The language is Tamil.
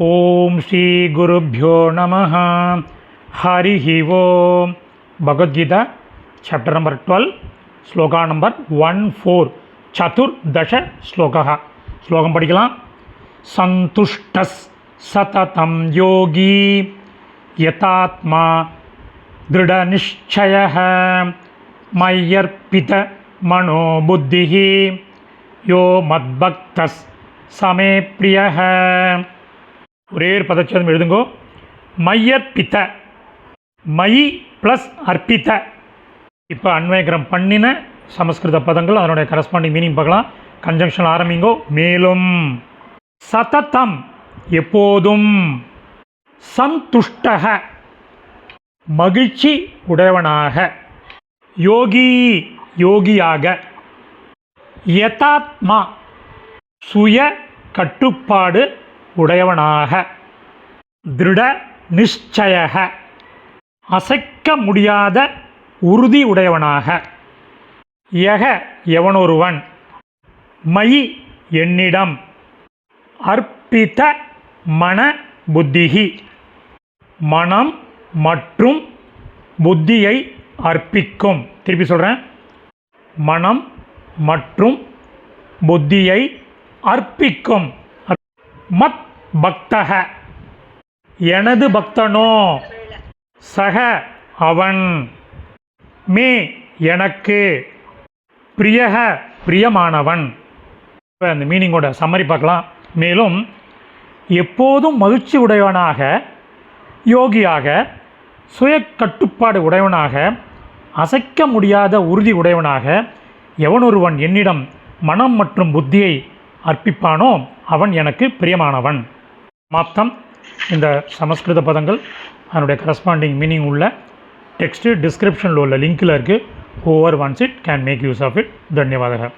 ओम श्री गुरुभ्यो नम। हरिः ओम्। भगवद्गीता चाप्टर् नंबर ट्वेल्व श्लोका नंबर वन फोर चतुर्दश श्लोक। श्लोक पठिकलां संतुष्ट सततं योगी, यतात्मा मय्यर्पित मनोबुद्धि, यो मद्भक्त समय प्रिय। है ஒரே பதச்சேதம் எழுதுங்கோ. மையர்ப்பித்த மயி ப்ளஸ் அர்ப்பித்த. இப்போ அன்வயகரம் பண்ணின சமஸ்கிருத பதங்கள் அதனுடைய கரஸ்பாண்டிங் மீனிங் பார்க்கலாம். கன்ஜங்ஷன் ஆரம்பிங்கோ. மேலும். சததம். எப்போதும். சந்துஷ்டக. மகிழ்ச்சி உடையவனாக. யோகி. யோகியாக. யதாத்மா. சுய கட்டுப்பாடு உடையவனாக. திருட நிச்சய அசைக்க முடியாத உறுதி உடையவனாக. யக எவனொருவன்? மயி என்னிடம். அர்ப்பித்த மன புத்திகி. மனம் மற்றும் புத்தியை அர்ப்பிக்கும். திருப்பி சொல்கிறேன் மனம் மற்றும் புத்தியை அர்ப்பிக்கும். மத் பக்தக எனது பக்தனோ? சக அவன். மே எனக்கு. பிரியக பிரியமானவன். இப்போ அந்த மீனிங்கோட சம்மரி பார்க்கலாம். மேலும் எப்போதும் மகிழ்ச்சி உடையவனாக யோகியாக சுய கட்டுப்பாடு உடையவனாக அசைக்க முடியாத உறுதி உடையவனாக எவனொருவன் என்னிடம் மனம் மற்றும் புத்தியை அர்ப்பிப்பானோ அவன் எனக்கு பிரியமானவன். மாத்தம் இந்த சமஸ்கிருத பதங்கள் அதனுடைய கரஸ்பாண்டிங் மீனிங் உள்ள டெக்ஸ்ட்டு டிஸ்கிரிப்ஷனில் உள்ள லிங்க்கில் இருக்குது over once it can make use of it தன்யவாதக.